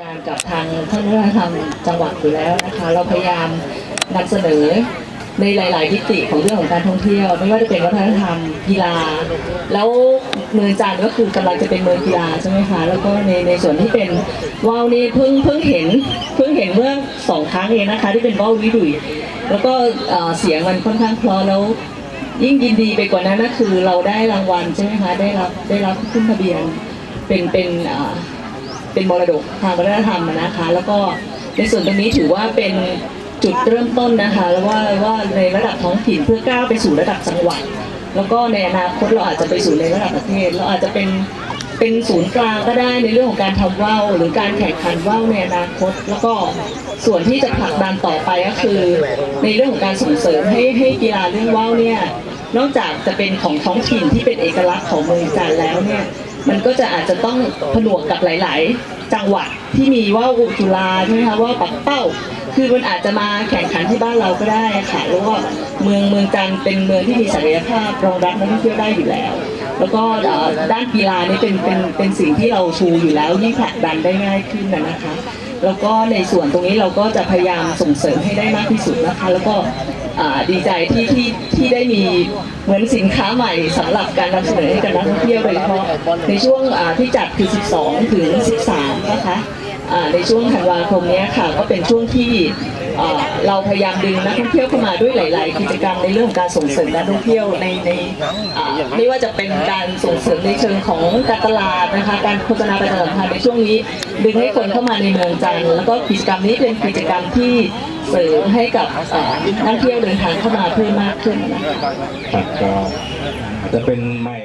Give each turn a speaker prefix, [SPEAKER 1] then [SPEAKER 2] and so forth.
[SPEAKER 1] การกับทางท่านวัฒนธรรมจังหวัดอยู่แล้วนะคะ เราพยายามนำเสนอในหลาย ๆ มิติของเรื่องของการท่องเที่ยว ไม่ว่าจะเป็นวัฒนธรรมกีฬา แล้วเมืองจันทร์ก็คือกำลังจะเป็นเมืองกีฬาใช่ไหมคะแล้วก็ในในส่วนที่เป็นว่าวนี่เพิ่งเพิ่งเห็นเพิ่งเห็นเมื่อสองครั้งเองนะคะ ที่เป็นว่าววิดุยแล้วก็เสียงมันค่อนข้างเพราะแล้วยิ่งยินดีไปกว่านั้นก็คือเราได้รางวัลใช่ไหมคะได้รับได้รับขึ้นทะเบียนเป็นเป็นอ่า เป็นมรดกทางวัฒนธรรมนะคะ แล้วก็ในส่วนตรงนี้ถือว่าเป็นจุดเริ่มต้นนะคะ แล้วว่าว่าในระดับท้องถิ่นเพื่อก้าวไปสู่ระดับจังหวัด แล้วก็ในอนาคตเราอาจจะไปสู่ในระดับประเทศ เราอาจจะเป็นเป็นศูนย์กลางก็ได้ในเรื่องของการทำว่าวหรือการแข่งขันว่าวในอนาคต แล้วก็ส่วนที่จะผลักดันต่อไปก็คือ ในเรื่องของการส่งเสริมให้ให้กีฬาเรื่องว่าวเนี่ยนอกจากจะเป็นของท้องถิ่นที่เป็นเอกลักษณ์ของเมืองจันแล้วเนี่ย มันก็จะอาจจะต้องผนวกกับหลาย ๆ จังหวัดที่มีว่าวจุลาใช่ไหมคะว่าวปักเป้า คือมันอาจจะมาแข่งขันที่บ้านเราก็ได้ค่ะแล้วก็เมืองเมืองจันเป็นเมืองที่มีศักยภาพรองรับนักท่องเที่ยวได้อยู่แล้ว แล้วก็ด้านกีฬานี่เป็นเป็นเป็นสิ่งที่เราชูอยู่แล้วยิ่งผลักดันได้ง่ายขึ้นนะนะคะ แล้วก็ในส่วนตรงนี้เราก็จะพยายามส่งเสริมให้ได้มากที่สุดนะคะ แล้วก็ดีใจที่ที่ที่ได้มีเหมือนสินค้าใหม่สำหรับการนำเสนอให้กับนักท่องเที่ยวโดยเฉพาะในช่วงที่จัดคือ 12 ถึง 13 นะคะในช่วงธันวาคมนี้ค่ะก็เป็นช่วงที่ เราพยายามดึงนักท่องเที่ยวเข้ามาด้วยหลาย ๆ กิจกรรมในเรื่องการส่งเสริมนักท่องเที่ยวในในไม่ว่าจะเป็นการส่งเสริมในเชิงของการตลาดนะคะการโฆษณาประชาสัมพันธ์ในช่วงนี้ ดึงให้คนเข้ามาในเมืองจันทร์แล้วก็กิจกรรมนี้เป็นกิจกรรมที่เสริมให้กับนักท่องเที่ยวเดินทางเข้ามาเพิ่มมากขึ้นนะคะ
[SPEAKER 2] ครับก็อาจจะเป็นใหม่